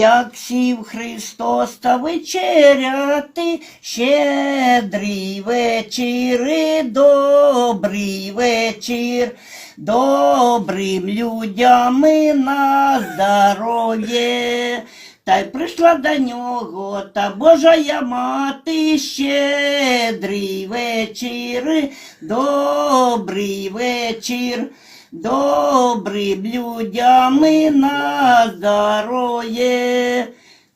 як сів Христос та вечеряти, щедрий вечір, добрий вечір, добрим людям на здоров'я. Та й прийшла до нього та Божая мати, щедрий вечір, добрий вечір, добрим людям і на здоров'я.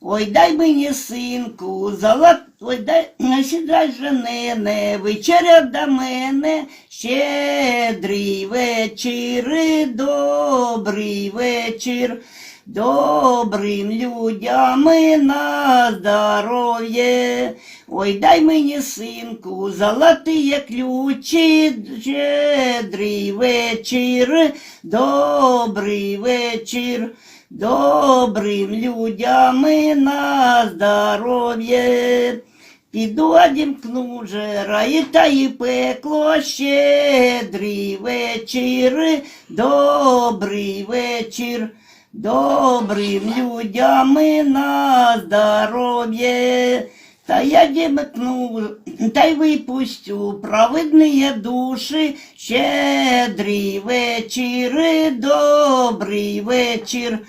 Ой, дай мені синку, золот, ой, дай, сідай женене, вечеря до мене, щедрий вечір, добрий вечір, добрим людям на здоров'я. Ой, дай мені синку, золотые ключі, щедрий вечір, добрий вечір, добрим людям на здоров'я. Піду одімкну жера та і пекло, щедрий вечір, добрий вечір, добрим людям і на здоров'я. Та я дімкну, та й випустю праведні душі, щедрий вечір, добрий вечір,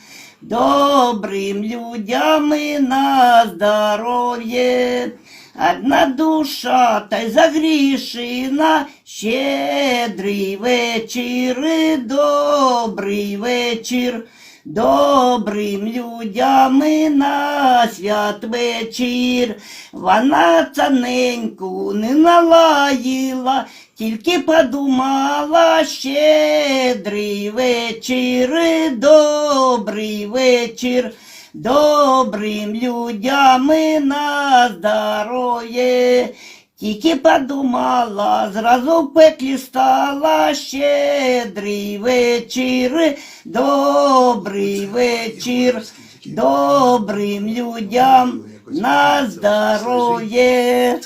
добрим людям і на здоров'я. Одна душа та й загрішена, щедрий вечір, добрий вечір, добрим людям і на святвечір. Вона цаненьку не налаїла, тільки подумала, щедрий вечір, добрий вечір. Добрим людям і на здоров'я. Тільки подумала, зразу в пеклі стала щедрий вечір, добрий вечір, добрим людям на здоров'я.